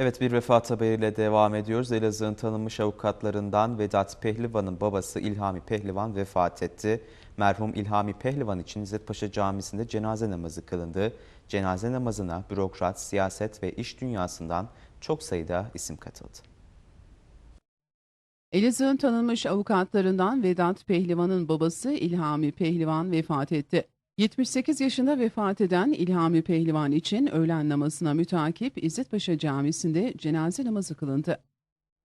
Evet bir vefat haberiyle devam ediyoruz. Elazığ'ın tanınmış avukatlarından Vedat Pehlivan'ın babası İlhami Pehlivan vefat etti. Merhum İlhami Pehlivan için İzzetpaşa Camisi'nde cenaze namazı kılındı. Cenaze namazına bürokrat, siyaset ve iş dünyasından çok sayıda isim katıldı. Elazığ'ın tanınmış avukatlarından Vedat Pehlivan'ın babası İlhami Pehlivan vefat etti. 78 yaşında vefat eden İlhami Pehlivan için öğlen namazına mütakip İzzetpaşa Camisi'nde cenaze namazı kılındı.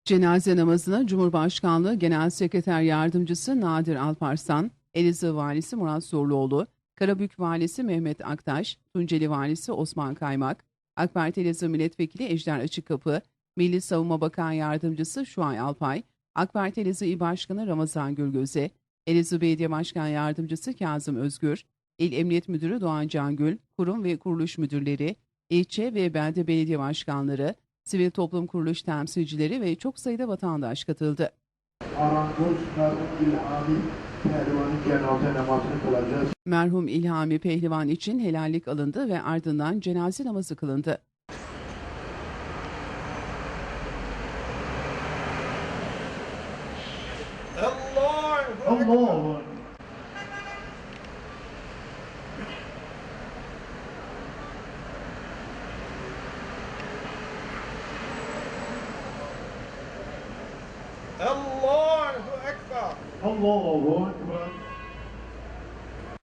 Cenaze namazına Cumhurbaşkanlığı Genel Sekreter Yardımcısı Nadir Alparslan, Elazığ Valisi Murat Zorluoğlu, Karabük Valisi Mehmet Aktaş, Tunceli Valisi Osman Kaymak, AK Elazığ Milletvekili Ejder Açıkkapı, Milli Savunma Bakan Yardımcısı Şuay Alpay, AK Parti Elazığ İl Başkanı Ramazan Gülgöze, Elazığ Belediye Başkan Yardımcısı Kazım Özgür, İl Emniyet Müdürü Doğan Cangül, kurum ve kuruluş müdürleri, ilçe ve belde belediye başkanları, sivil toplum kuruluş temsilcileri ve çok sayıda vatandaş katıldı. Arangoz merhum İlhami Pehlivan'ın cenaze namazını kılacağız. Merhum İlhami Pehlivan için helallik alındı ve ardından cenaze namazı kılındı. Allahu Ekber. Allahu Ekber. Allahu Ekber.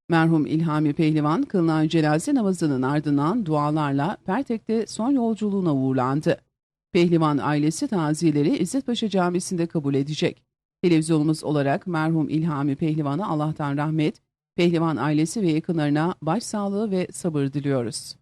Merhum İlhami Pehlivan kılınan cenaze namazının ardından dualarla Pertek'te son yolculuğuna uğurlandı. Pehlivan ailesi taziyeleri İzzetpaşa Camisi'nde kabul edecek. Televizyonumuz olarak merhum İlhami Pehlivan'a Allah'tan rahmet, Pehlivan ailesi ve yakınlarına başsağlığı ve sabır diliyoruz.